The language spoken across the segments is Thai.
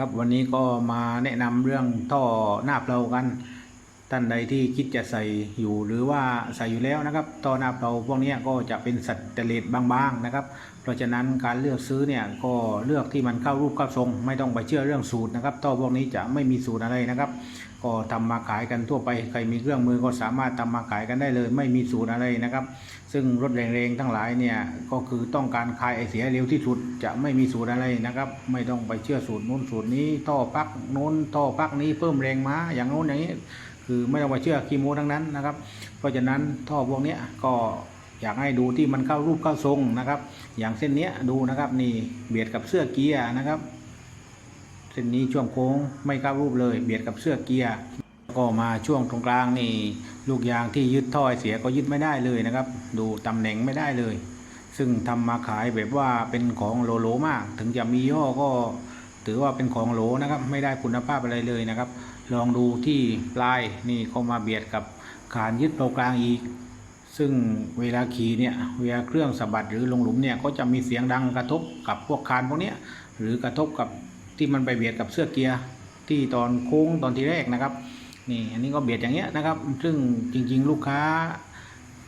ครับวันนี้ก็มาแนะนำเรื่องท่อหน้าเปลากัน ท่านใดที่คิดจะใส่อยู่หรือว่าใส่อยู่แล้วนะครับท่อหน้าเปลาพวกนี้ก็จะเป็นสัตว์เตเลดบางๆนะครับ เพราะฉะนั้นการเลือกซื้อเนี่ยก็เลือกที่มันเข้ารูปเข้าทรง ไม่ต้องไปเชื่อเรื่องสูตรนะครับท่อพวกนี้จะไม่มีสูตรอะไรนะครับ ก็ทำมาขายกันทั่วไปใครมีเครื่องมือก็สามารถทำมาขายกันได้เลย ไม่มีสูตรอะไรนะครับ ซึ่งรถแรงๆทั้งหลายเนี่ยก็คือต้องการคายไอเสียเร็วที่สุดจะไม่มีสูตรอะไรนะครับ ไม่ต้องไปเชื่อสูตรนู้นสูตรนี้ท่อปักนู้นท่อปักนี้เพิ่มแรงม้าอย่างโน้นอย่างนี้ คือไม่ต้องไปเชื่อคีโมทั้งนั้นนะครับ เพราะฉะนั้นท่อพวกเนี้ยก็อยากให้ดูที่มันเข้ารูปเข้าทรงนะครับ อย่างเส้นเนี้ยดูนะครับนี่เบียดกับเสื้อเกียร์นะครับ เส้นนี้ช่วงโค้งไม่เข้ารูปเลย เบียดกับเสื้อเกียร์ก็มาช่วงตรงกลางนี่ลูกยางที่ยึดท่อไอเสียก็ยึดไม่ได้เลยนะครับ ดูตำแหน่งไม่ได้เลย ซึ่งทำมาขายแบบว่าเป็นของโลโลมาก ถึงจะมีย่อก็ถือว่าเป็นของโลนะครับ ไม่ได้คุณภาพอะไรเลยนะครับ ลองดูที่ปลายนี่เขามาเบียดกับขานยึดตรงกลางอีก ซึ่งเวลาขี่เนี่ยเวลาเครื่องสะบัดหรือลงหลุมเนี่ยก็จะมีเสียงดังกระทบกับพวกคานพวกนี้หรือกระทบกับ ที่มันไปเบียดกับเสื้อเกียร์ที่ตอนโค้งตอนที่แรกนะครับนี่อันนี้ก็เบียดอย่างเงี้ยนะครับ ซึ่งจริง ๆ ลูกค้า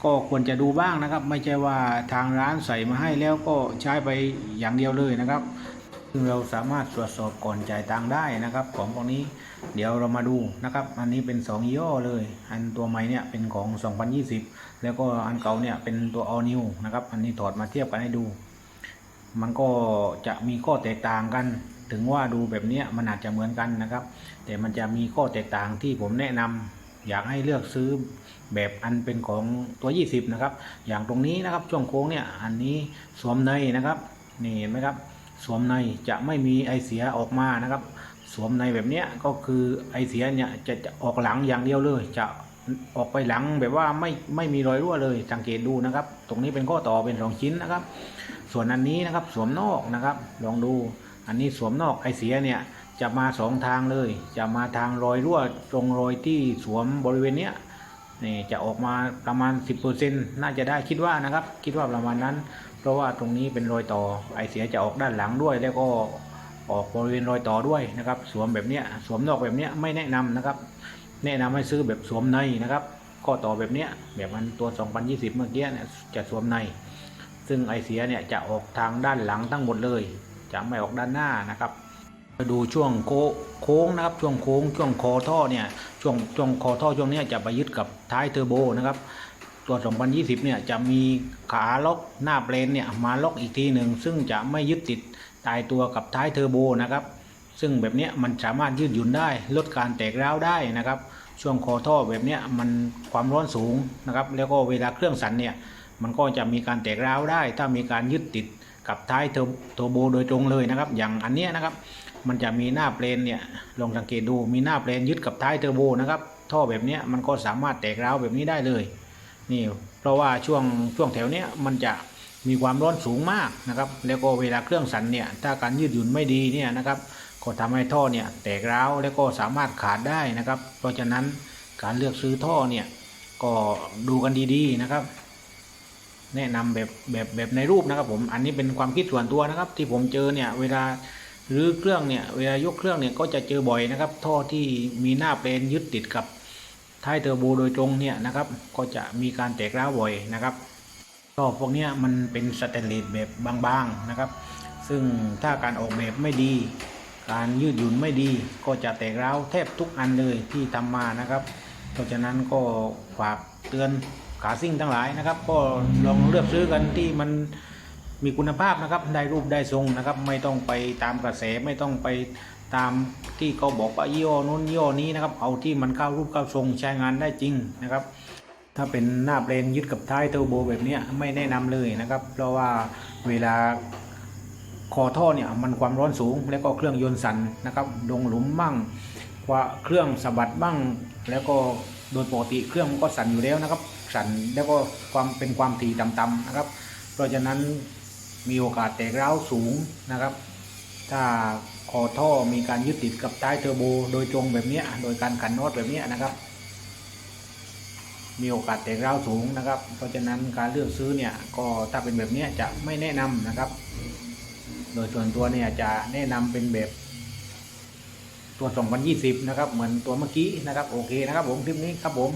ก็ควรจะดูบ้างนะครับ ไม่ใช่ว่าทางร้านใส่มาให้แล้วก็ใช้ไปอย่างเดียวเลยนะครับซึ่งเราสามารถตรวจสอบก่อนจ่ายตังได้นะครับ ของพวกนี้เดี๋ยวเรามาดูนะครับ อันนี้เป็น2ยี่ห้อเลย อันตัวใหม่เนี่ยเป็นของ 2020 แล้วก็อันเก่าเนี่ยเป็นตัว all new นะครับ อันนี้ถอดมาเทียบกันให้ดู มันก็จะมีข้อแตกต่างกัน ถึงว่าดูแบบนี้มันอาจจะเหมือนกันนะครับ แต่มันจะมีข้อแตกต่างที่ผมแนะนำอยากให้เลือกซื้อแบบอันเป็นของตัว 20 นะครับ อย่างตรงนี้นะครับช่วงโค้งเนี่ยอันนี้สวมในนะครับนี่เห็นไหมครับสวมในจะไม่มีไอเสียออกมานะครับ สวมในแบบนี้ก็คือไอเสียเนี่ยจะจะออกหลังอย่างเดียวเลย จะออกไปหลังแบบว่าไม่ไม่มีรอยรั่วเลยสังเกตดูนะครับ ตรงนี้เป็นข้อต่อเป็นสองชิ้นนะครับ ส่วนอันนี้นะครับสวมนอกนะครับ ลองดู อันนี้สวมนอกไอเสียเนี่ยจะมาสองทางเลย จะมาทางรอยรั่วตรงรอยที่สวมบริเวณเนี้ยนี่จะออกมาประมาณ 10%น่าจะได้คิดว่านะครับ คิดว่าประมาณนั้น เพราะว่าตรงนี้เป็นรอยต่อไอเสียจะออกด้านหลังด้วย แล้วก็ออกบริเวณรอยต่อด้วยนะครับ สวมแบบเนี้ยสวมนอกแบบเนี้ยไม่แนะนำนะครับ แนะนำให้ซื้อแบบสวมในนะครับข้อต่อแบบเนี้ยแบบมันตัว 2020 เมื่อกี้เนี่ยจะสวมใน ซึ่งไอเสียเนี่ยจะออกทางด้านหลังทั้งหมดเลย จะไม่ออกด้านหน้านะครับมาดูช่วงโค้งนะครับช่วงโค้งช่วงคอท่อเนี่ยช่วงช่วงคอท่อช่วงนี้จะไปยึดกับท้ายเทอร์โบนะครับตัว 2020 เนี่ยจะมีขาล็อกหน้าเปลนเนี่ยมาล็อกอีกทีหนึ่งซึ่งจะไม่ยึดติดตายตัวกับท้ายเทอร์โบนะครับซึ่งแบบเนี้ยมันสามารถยืดหยุ่นได้ลดการแตกร้าวได้นะครับ ช่วงคอท่อแบบเนี้ยมันความร้อนสูงนะครับแล้วก็เวลาเครื่องสั่นเนี่ยมันก็จะมีการแตกร้าวได้ ถ้ามีการยึดติด กับท้ายเทอร์โบโดยตรงเลยนะครับ อย่างอันเนี้ยนะครับ มันจะมีหน้าเปลนเนี่ยลองสังเกตดูมีหน้าเปลนยึดกับท้ายเทอร์โบนะครับท่อแบบเนี้ยมันก็สามารถแตกร้าวแบบนี้ได้เลยนี่เพราะว่าช่วงช่วงแถวเนี้ยมันจะมีความร้อนสูงมากนะครับ แล้วก็เวลาเครื่องสั่นเนี่ยถ้าการยืดหยุ่นไม่ดีเนี่ยนะครับก็ทำให้ท่อเนี่ยแตกร้าวแล้วก็สามารถขาดได้นะครับ เพราะฉะนั้นการเลือกซื้อท่อเนี่ยก็ดูกันดีๆนะครับ แนะนำแบบแบบแบบในรูปนะครับ ผมอันนี้เป็นความคิดส่วนตัวนะครับ ที่ผมเจอเนี่ยเวลาหรือเครื่องเนี่ยเวลายกเครื่องเนี่ยก็จะเจอบ่อยนะครับ ท่อที่มีหน้าเปลนยึดติดกับท้ายเทอร์โบโดยตรงเนี่ยนะครับ ก็จะมีการแตกร้าวบ่อยนะครับก็พวกเนี้ยมันเป็นสแตนเลสแบบบางๆนะครับ ซึ่งถ้าการออกแบบไม่ดี การยืดหยุ่นไม่ดี ก็จะแตกร้าวแทบทุกอันเลยที่ทำมานะครับ เพราะฉะนั้นก็ฝากเตือน ขาซิ่งทั้งหลายนะครับ ก็ลองเลือกซื้อกันที่มันมีคุณภาพนะครับได้รูปได้ทรงนะครับ ไม่ต้องไปตามกระแสไม่ต้องไปตามที่เขาบอกว่ายี่ห้อนู้นยี่ห้อนี้นะครับ เอาที่มันเข้ารูปเข้าทรงใช้งานได้จริงนะครับ ถ้าเป็นหน้าเปลนยึดกับท้ายเทอร์โบแบบนี้ไม่แนะนำเลยนะครับ เพราะว่าเวลาคอท่อเนี่ยมันความร้อนสูง แล้วก็เครื่องยนต์สั่นนะครับลงหลุมบ้างว่าเครื่องสะบัดบ้างแล้วก็ โดยปกติเครื่องมันก็สั่นอยู่แล้วนะครับ สั่นแล้วก็ความเป็นความถี่ต่ำๆนะครับ เพราะฉะนั้นมีโอกาสแตกร้าวสูงนะครับ ถ้าคอท่อมีการยึดติดกับท้ายเทอร์โบ โดยตรงแบบนี้โดยการขันน็อตแบบนี้นะครับ มีโอกาสแตกร้าวสูงนะครับ เพราะฉะนั้นการเลือกซื้อเนี่ยก็ถ้าเป็นแบบนี้จะไม่แนะนำนะครับ โดยส่วนตัวเนี่ยจะแนะนำเป็นแบบ ตัว 2020 นะครับ เหมือนตัวเมื่อกี้นะครับ โอเคนะครับผมคลิปนี้ครับผม